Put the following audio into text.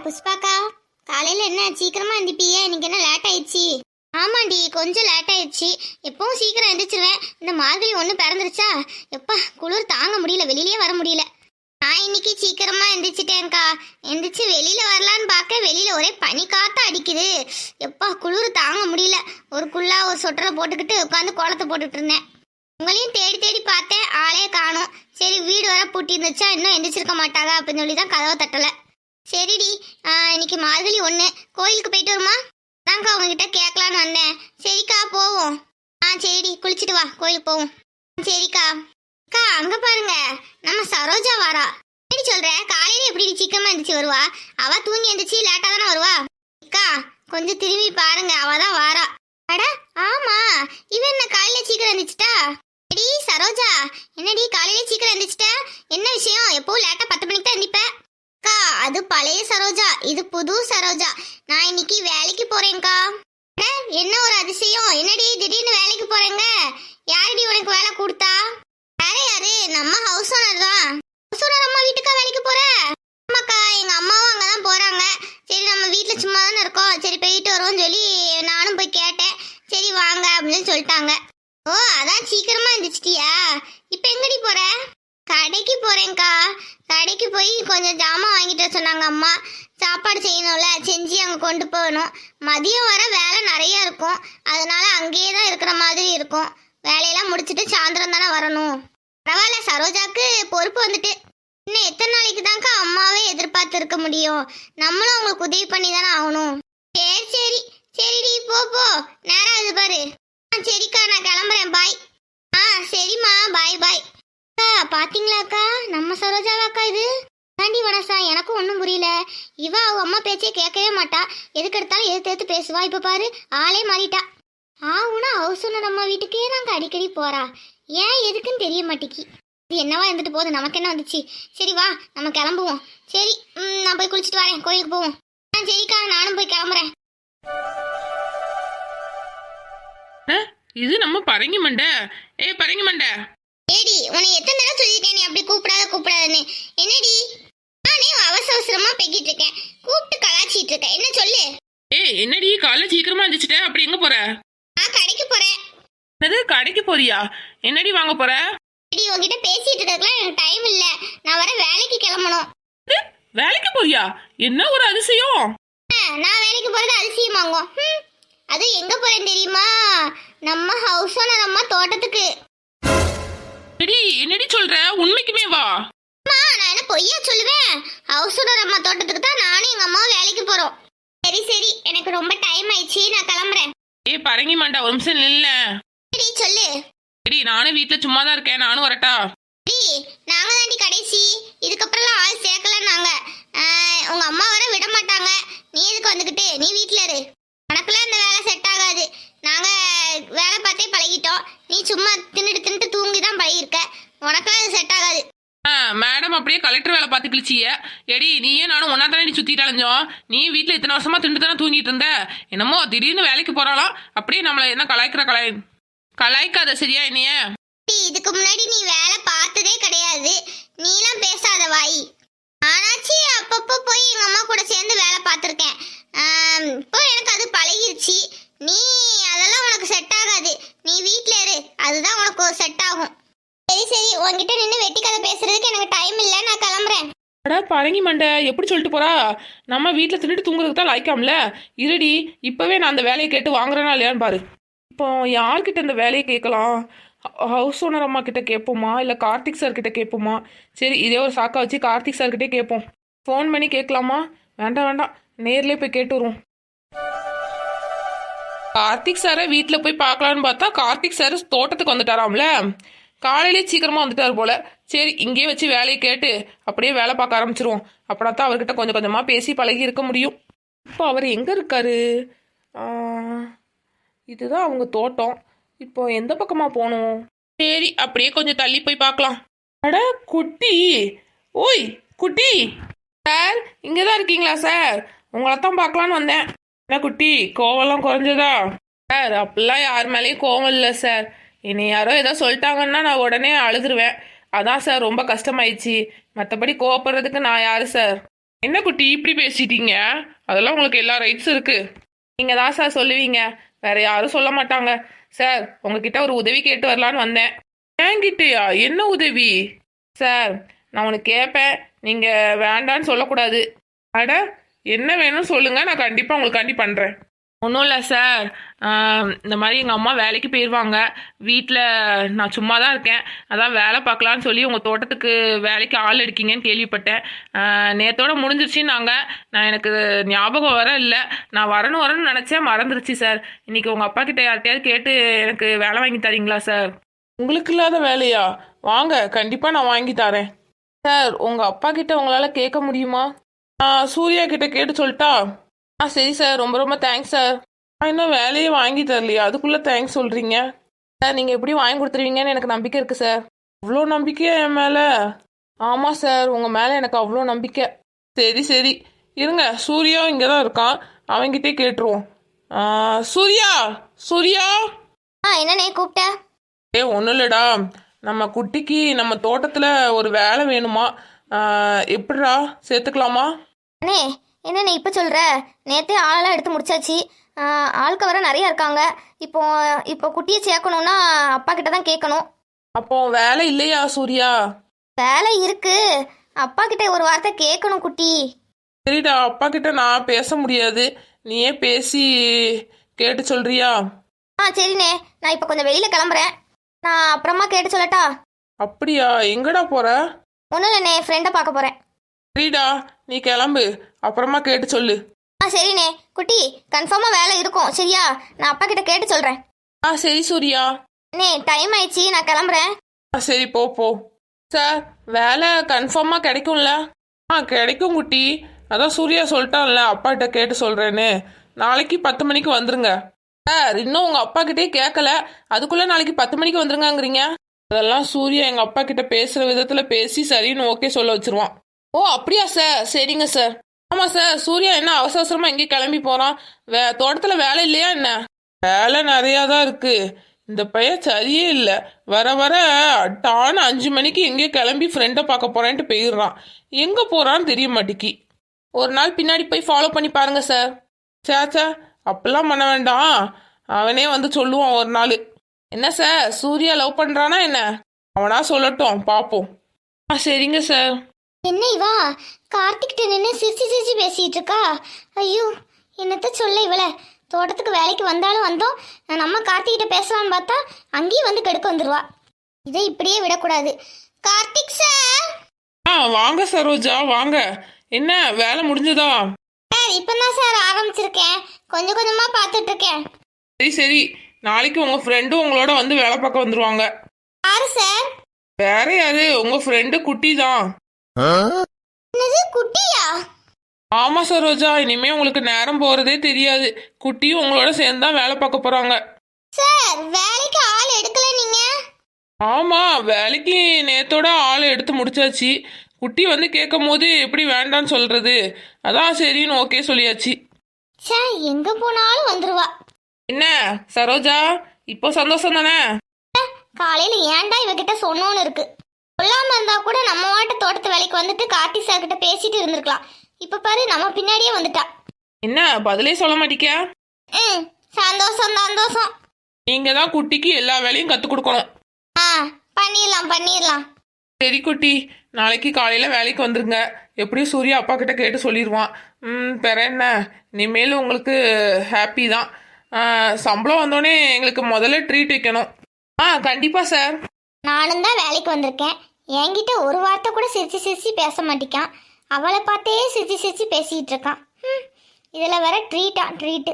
புஷ்பாக்கா காலையில் என்ன? சீக்கிரமாக எந்திப்பியே இன்னைக்கு என்ன லேட் ஆயிடுச்சு? ஆமாண்டி கொஞ்சம் லேட் ஆயிடுச்சு. எப்பவும் சீக்கிரம் எந்திரிச்சிருவேன். இந்த மார்கழி ஒன்று பிறந்துருச்சா? எப்பா குளிர் தாங்க முடியல. வெளியிலே வர முடியல. நான் இன்னைக்கு சீக்கிரமா எந்திரிச்சிட்டேன்க்கா. எந்திரிச்சு வெளியில வரலான்னு பார்க்க வெளியில ஒரே பனி காத்த அடிக்குது. எப்பா குளிர் தாங்க முடியல. ஒரு குள்ளா ஒரு சொட்டரை போட்டுக்கிட்டு உட்காந்து கோலத்தை போட்டுட்டு இருந்தேன். உங்களையும் தேடி தேடி பார்த்தேன். ஆளே காணும். சரி வீடு வர பூட்டி இருந்துச்சா இன்னும் எந்திரிச்சிருக்க மாட்டாங்க அப்படின்னு சொல்லி தான் கதவை தட்டலை. சரிடி. இன்னைக்கு மார்கழி ஒன்று கோயிலுக்கு போயிட்டு வருமா? தான்க்கா உங்ககிட்ட கேட்கலான்னு வந்தேன். சரிக்கா போவோம். ஆ சரிடி. குளிச்சுட்டு வா. கோயிலுக்கு போவோம். சரிக்கா. அக்கா அங்க பாருங்க. நம்ம சரோஜா வாரா. எப்படி சொல்ற? காலையில எப்படி சீக்கிரமா எந்திரிச்சு வருவா? அவ தூங்கி எந்திரிச்சு லேட்டா தானே வருவா? அக்கா கொஞ்சம் திரும்பி பாருங்க. அவ தான் வாரா. அட ஆமா. இவன் என்ன காலையில சீக்கிரம் எந்திரிச்சிட்டா? எடி சரோஜா. என்னடி காலையில சீக்கிரம் எந்திரிச்சிட்டா என்ன விஷயம் எப்பவும் லேட்டா பத்து மணிக்கு தான் எந்திப்ப அக்கா அது பழைய சரோஜா. இது புது சரோஜா. நான் இன்னைக்கு வேலைக்கு போறேன்க்கா. என்ன ஒரு அதிசயம்? என்னடி திடீர்னு வேலைக்கு போறேங்க? யாரடி உனக்கு வேலை கொடுத்தா? யாரு யாரு? நம்ம ஹவுஸ் ஓனர் தான். ஹவுஸ் ஓனர் அம்மா வீட்டுக்கா வேலைக்கு போற? ஆமாக்கா எங்க அம்மாவும் அங்கதான் போறாங்க. சரி நம்ம வீட்டில் சும்மா தானே இருக்கோம். சரி போயிட்டு வருவோம்னு சொல்லி நானும் போய் கேட்டேன். சரி வாங்க அப்படின்னு சொல்லிட்டாங்க. ஓ அதான் சீக்கிரமா இருந்துச்சிட்டியா இப்போ எங்கடி போற? கடைக்கு போறேன்க்கா. கடைக்கு போய் கொஞ்சம் ஜாமான் வாங்கிட்டு வர சொன்னாங்க அம்மா. சாப்பாடு செய்யணும்ல செஞ்சு அங்கே கொண்டு போகணும். மதியம் வர வேலை நிறைய இருக்கும். அதனால அங்கேயே தான் இருக்கிற மாதிரி இருக்கும். வேலையெல்லாம் முடிச்சுட்டு சாயந்தரம் தானே வரணும். பரவாயில்ல சரோஜாக்கு பொறுப்பு வந்துட்டு. இன்னும் எத்தனை நாளைக்கு தான்க்கா அம்மாவே எதிர்பார்த்து இருக்க முடியும். நம்மளும் அவங்களுக்கு உதவி பண்ணி தானே ஆகணும். சரி சரி. சரிடி போ போ. நேரம் ஆகுது பாரு. ஆ சரிக்கா நான் கிளம்புறேன். பாய். ஆ சரிம்மா. பாய் பாய். அக்கா பாத்தீங்களாக்கா நம்ம சரோஜாவாக்கா இது? தாண்டி வனசா எனக்கும் ஒன்றும் புரியல. இவ அவ அம்மா பேச்சே கேட்கவே மாட்டா. எதுக்கு எடுத்தாலும் எது எடுத்து பேசுவா. இப்போ பாரு ஆளே மாறிட்டா. ஆவுனா ஹவுஸ் ஓனர் அம்மா வீட்டுக்கே நாங்கள் அடிக்கடி போறா. ஏன் எதுக்குன்னு தெரிய மாட்டேக்கி. இது என்னவா இருந்துட்டு போகுது? நமக்கு என்ன வந்துச்சு? சரி வா நம்ம கிளம்புவோம். சரி ம், நான் போய் குளிச்சுட்டு வரேன். கோயிலுக்கு போவோம். ஆ சரிக்கா நானும் போய் கிளம்புறேன். இது நம்ம பரங்கி மண்டை ஏ பரங்கி மண்டை ஏடி உன்னை எத்தனை தடவை சொல்லியிருக்கேன் நீ அப்படி கூப்பிடாத கூப்பிடாதன்னு. என்னடி? நானே அவசர அவசரமா பெக்கிட்டு இருக்கேன். கூப்பிட்டு கலாச்சிட்டு இருக்கேன் என்ன சொல்லு? ஏ என்னடி காலைல சீக்கிரமா இருந்துச்சுட்ட அப்படி எங்க போற? நான் கடைக்கு போறேன். என்னது கடைக்கு போறியா? என்னடி வாங்க போற? ஏடி உன்கிட்ட பேசிட்டு இருக்கறதுக்குலாம் எனக்கு டைம் இல்ல. நான் வர வேலைக்கு கிளம்பணும். வேலைக்கு போறியா? என்ன ஒரு அதிசயம்? ஆ, நான் வேலைக்கு போறது அதிசயம் வாங்கும் ஹம், அது எங்க போறேன் தெரியுமா? நம்ம ஹவுஸ் ஓனர் அம்மா தோட்டத்துக்கு. எடி என்னடி சொல்ற? உண்மைக்குமே வா. அம்மா நான் என்ன பொய்யா சொல்லுவேன்? ஹவுஸ் ஓனர் அம்மா தோட்டத்துக்கு தான் நானும் எங்க அம்மாவும் வேலைக்கு போறோம். சரி சரி. எனக்கு ரொம்ப டைம் ஆயிடுச்சு. நான் கிளம்புறேன். ஏ பரங்கி மண்டை ஒரு நிமிஷம் இல்ல சரி சொல்லு. எடி நானும் வீட்டுல சும்மா தான் இருக்கேன். நானும் வரட்டா. டேய், நாங்க தாண்டி கடைசி இதுக்கப்புறம்லாம் ஆள் சேர்க்கல நாங்க ஆஹ், உங்க அம்மா வர விட மாட்டாங்க நீ எதுக்கு வந்துக்கிட்டு நீ வீட்ல இரு உனக்குலாம் இந்த வேலை செட் ஆகாது நாங்க வேலை பார்த்தே பழகிட்டோம் நீ சும்மா தின்னுட்டு தின்னுட்டு தூங்கி தான் பழகிருக்க உனக்குலாம் இது செட் ஆகாது ஆ மேடம் அப்படியே கலெக்டர் வேலை பார்த்து கிழிச்சிய எடி நீயே நானும் ஒன்னா தானே சுத்திட்டு அலைஞ்சோம்? நீ வீட்டுல இத்தனை வருஷமா திண்டு தானே தூங்கிட்டு இருந்த? என்னமோ திடீர்னு வேலைக்கு போறாளாம் அப்படியே நம்மளை என்ன கலாய்க்கிற கலாய்? கலாய்க்காத சரியா என்னைய? இதுக்கு முன்னாடி நீ வேலை பார்த்ததே கிடையாது. நீலாம் பேசாத வாய். ஆனாச்சு அப்பப்போ போய் எங்க அம்மா கூட சேர்ந்து வேலை பார்த்துருக்கேன் ஆம், இப்போ எனக்கு அது பழகிருச்சு நீ அதெல்லாம் உனக்கு செட் ஆகாது நீ வீட்ல இரு அதுதான் உனக்கு செட் ஆகும் சரி சரி உன்கிட்ட நின்று வெட்டி கதை பேசுறதுக்கு எனக்கு டைம் இல்லை நான் கிளம்புறேன் அடா பரங்கி மண்டை. எப்படி சொல்லிட்டு போறா? நம்ம வீட்டில் திருட்டு தூங்குறதுக்கு தான் லாய்க்காமல. இருடி இப்போவே நான் அந்த வேலையை கேட்டு வாங்குறேனா இல்லையான்னு பாரு. இப்போ யார்கிட்ட இந்த வேலையை கேட்கலாம்? ஹவுஸ் ஓனர் அம்மா கிட்ட கேட்போமா? இல்லை கார்த்திக் சார் கிட்ட கேட்போமா? சரி இதே ஒரு சாக்கா வச்சு கார்த்திக் சார் கிட்டே கேட்போம். ஃபோன் பண்ணி கேட்கலாமா? வேண்டாம் வேண்டாம். நேர்லேயே போய் கேட்டு வருவோம். கார்த்திக் சாரை வீட்டில் போய் பார்க்கலான்னு பார்த்தா கார்த்திக் சார் தோட்டத்துக்கு வந்துட்டாராம்ல. காலையிலே சீக்கிரமாக வந்துட்டார் போல. சரி இங்கேயே வச்சு வேலையை கேட்டு அப்படியே வேலை பார்க்க ஆரம்பிச்சிருவோம். அப்படின்னா தான் அவர்கிட்ட கொஞ்சம் கொஞ்சமாக பேசி பழகி இருக்க முடியும். இப்போ அவர் எங்கே இருக்காரு? இதுதான் அவங்க தோட்டம். இப்போ எந்த பக்கமாக போகணும்? சரி அப்படியே கொஞ்சம் தள்ளி போய் பார்க்கலாம். அட குட்டி! ஓய் குட்டி! சார் இங்கே தான் இருக்கீங்களா சார்? உங்களை தான் பார்க்கலான்னு வந்தேன். என்ன குட்டி கோவம்லாம் குறைஞ்சதா? சார் அப்படிலாம் யார் மேலேயும் கோவம் இல்லை சார். என்னை யாரோ ஏதோ சொல்லிட்டாங்கன்னா நான் உடனே அழுதுருவேன். அதான் சார் ரொம்ப கஷ்டமாயிடுச்சு. மற்றபடி கோவப்படுறதுக்கு நான் யாரு சார்? என்ன குட்டி இப்படி பேசிட்டீங்க? அதெல்லாம் உங்களுக்கு எல்லா ரைட்ஸும் இருக்கு. நீங்கள் தான் சார் சொல்லுவீங்க. வேற யாரும் சொல்ல மாட்டாங்க. சார் உங்ககிட்ட ஒரு உதவி கேட்டு வரலான்னு வந்தேன். என்கிட்டயா? என்ன உதவி? சார் நான் உனக்கு கேட்பேன் நீங்கள் வேண்டான்னு சொல்லக்கூடாது. அட என்ன வேணும்னு சொல்லுங்க. நான் கண்டிப்பாக உங்களுக்காண்டி பண்ணுறேன் ஒன்றும் இல்லை சார் இந்த மாதிரி எங்கள் அம்மா வேலைக்கு போயிடுவாங்க வீட்டில் நான் சும்மா தான் இருக்கேன். அதான் வேலை பார்க்கலான்னு சொல்லி உங்கள் தோட்டத்துக்கு வேலைக்கு ஆள் எடுக்கீங்கன்னு கேள்விப்பட்டேன். நேத்தோட முடிஞ்சிருச்சுன்னாங்க. நான் எனக்கு ஞாபகம் வர இல்லை. நான் வரணும் வரணும்னு நினச்சேன். மறந்துருச்சு சார் இன்றைக்கி உங்கள் அப்பா கிட்ட யார்கிட்டயாவது கேட்டு எனக்கு வேலை வாங்கி தரீங்களா சார் உங்களுக்கு இல்லாத வேலையா? வாங்க கண்டிப்பாக நான் வாங்கி தரேன். சார் உங்கள் அப்பா கிட்ட உங்களால் கேட்க முடியுமா? நான் சூர்யா கிட்ட கேட்டு சொல்லிட்டா? ஆ சரி சார். ரொம்ப ரொம்ப தேங்க்ஸ் சார். நான் இன்னும் வேலையே வாங்கி தரலையா. அதுக்குள்ளே தேங்க்ஸ் சொல்கிறீங்க சார் நீங்கள் எப்படி வாங்கி கொடுத்துருவீங்கன்னு எனக்கு நம்பிக்கை இருக்குது சார். அவ்வளோ நம்பிக்கையா என் மேலே? ஆமாம் சார். உங்கள் மேலே எனக்கு அவ்வளோ நம்பிக்கை. சரி சரி. இருங்க. சூர்யா இங்கே தான் இருக்கான் அவன்கிட்டே கேட்டுருவோம். சூர்யா! சூர்யா! ஆ என்னண்ணே கூப்பிட்ட? ஏ ஒன்றும் இல்லைடா. நம்ம குட்டிக்கு நம்ம தோட்டத்தில் ஒரு வேலை வேணுமா? எப்படிடா? சேர்த்துக்கலாமா? அண்ணே என்னண்ணே இப்போ சொல்கிற நேற்றே ஆளெல்லாம் எடுத்து முடிச்சாச்சு. ஆ, ஆட்கள் வர நிறைய இருக்காங்க. இப்போ இப்போ குட்டியை சேர்க்கணுன்னா அப்பா கிட்ட தான் கேட்கணும். அப்போ வேலை இல்லையா சூர்யா? வேலை இருக்கு. அப்பா கிட்ட ஒரு வார்த்தை கேட்கணும் குட்டி. சரிடா அப்பா கிட்ட நான் பேச முடியாது. நீயே பேசி கேட்டு சொல்றியா? ஆ சரிண்ணே. நான் இப்போ கொஞ்சம் வெளியில் கிளம்புறேன். நான் அப்புறமா கேட்டு சொல்லட்டா? அப்படியா எங்கடா போற? ஒன்றும் இல்லைண்ணே ஃப்ரெண்டை பார்க்க போகிறேன் சரிடா நீ கிளம்பு. அப்புறமா கேட்டு சொல்லு. ஆ சரிண்ணே. குட்டி கன்ஃபார்மாக வேலை இருக்கும். சரியா? நான் அப்பா கிட்ட கேட்டு சொல்கிறேன் ஆ சரி சூர்யா. அண்ணே டைம் ஆயிடுச்சு. நான் கிளம்புறேன். ஆ சரி போ போ. சார் வேலை கன்ஃபார்மாக கிடைக்கும்ல? ஆ கிடைக்கும் குட்டி. அதான் சூர்யா சொல்லிட்டான்ல அப்பாகிட்ட கேட்டு சொல்கிறேன்னு நாளைக்கு பத்து மணிக்கு வந்துருங்க. சார் இன்னும் உங்கள் அப்பா கிட்டே கேட்கல அதுக்குள்ளே நாளைக்கு பத்து மணிக்கு வந்துருங்கங்கிறீங்க. அதெல்லாம் சூர்யா எங்கள் அப்பா கிட்ட பேசுகிற விதத்தில் பேசி சரின்னு ஓகே சொல்ல வச்சிருவான். ஓ அப்படியா சார் சரிங்க சார் ஆமாம் சார் சூர்யா என்ன அவசர அவசரமாக எங்கேயும் கிளம்பி போகிறான் வே தோட்டத்தில் வேலை இல்லையா என்ன? வேலை நிறையா தான் இருக்கு. இந்த பையன் சரியே இல்லை. வர வர டான்னு அஞ்சு மணிக்கு எங்கேயோ கிளம்பி ஃப்ரெண்டை பார்க்க போறேன்ட்டு போயிடுறான். எங்கே போறான்னு தெரிய மாட்டேக்கி. ஒரு நாள் பின்னாடி போய் ஃபாலோ பண்ணி பாருங்க சார் சேச்சா அப்பெல்லாம் பண்ண வேண்டாம். அவனே வந்து சொல்லுவான் ஒரு நாள். என்ன சார் சூர்யா லவ் பண்ணுறானா என்ன? அவனா சொல்லட்டும் பார்ப்போம் ஆ சரிங்க சார் என்ன இவா? கார்த்திக்கிட்ட நின்று சிரிச்சு சிரிச்சு பேசிட்டு இருக்கா ஐயோ என்னத்த சொல்ல இவள? தோட்டத்துக்கு வேலைக்கு வந்தாலும் வந்தோம். நம்ம கார்த்திகிட்ட பேசலாம்னு பார்த்தா அங்கேயும் வந்து கெடுக்க வந்துருவா. இதை இப்படியே விடக்கூடாது. கார்த்திக் சார்! ஆ வாங்க சரோஜா வாங்க. என்ன வேலை முடிஞ்சதா? சார் இப்பதான் சார் ஆரம்பிச்சிருக்கேன். கொஞ்சம் கொஞ்சமா பார்த்துட்டு இருக்கேன் சரி சரி. நாளைக்கு உங்கள் ஃப்ரெண்டும் உங்களோட வந்து வேலை பார்க்க வந்துருவாங்க. யாரு சார்? வேற யாரு? உங்க ஃப்ரெண்டு குட்டி தான் குட்டியா? ஆமா சரோஜா இனிமே உங்களுக்கு நேரம் போறதே தெரியாது. குட்டியும் உங்களோட சேர்ந்து தான் வேலை பார்க்க போறாங்க. சார் வேலைக்கு ஆள் எடுக்கல நீங்க? ஆமா வேலைக்கு நேத்தோட ஆள் எடுத்து முடிச்சாச்சு. குட்டி வந்து கேட்கும் போது எப்படி வேண்டான்னு சொல்றது? அதான் சரின்னு ஓகே சொல்லியாச்சு. சே எங்க போனாலும் வந்துருவா. என்ன சரோஜா? இப்போ சந்தோஷம் தானே? காலையில ஏன்டா இவகிட்ட சொன்னோன்னு இருக்கு? சொல்லாம இருந்தா கூட நம்ம வாட்ட தோட்டத்து வேலைக்கு வந்துட்டு கார்த்தி சார் கிட்ட பேசிட்டு இருந்திருக்கலாம். இப்ப பாரு நம்ம பின்னாடியே வந்துட்டா. என்ன பதிலே சொல்ல மாட்டிக்கா ம் சந்தோஷம் சந்தோஷம். நீங்க தான் குட்டிக்கு எல்லா வேலையும் கத்துக் கொடுக்கணும். ஆ பண்ணிடலாம் பண்ணிடலாம். சரி குட்டி நாளைக்கு காலையில வேலைக்கு வந்துருங்க. எப்படியும் சூர்யா அப்பா கிட்ட கேட்டு சொல்லிடுவான். ம் பெற என்ன? இனிமேல் உங்களுக்கு ஹாப்பி தான். ஆ, சம்பளம் வந்தோடனே எங்களுக்கு முதல்ல ட்ரீட் வைக்கணும். ஆ கண்டிப்பா சார் நானும் தான் வேலைக்கு வந்திருக்கேன். என்கிட்ட ஒரு வார்த்தை கூட சிரிச்சு சிரிச்சு பேச மாட்டேக்கான். அவளை பார்த்தே சிரிச்சு சிரிச்சு பேசிகிட்டு இருக்கான். இதில் வர ட்ரீட்டா ட்ரீட்டு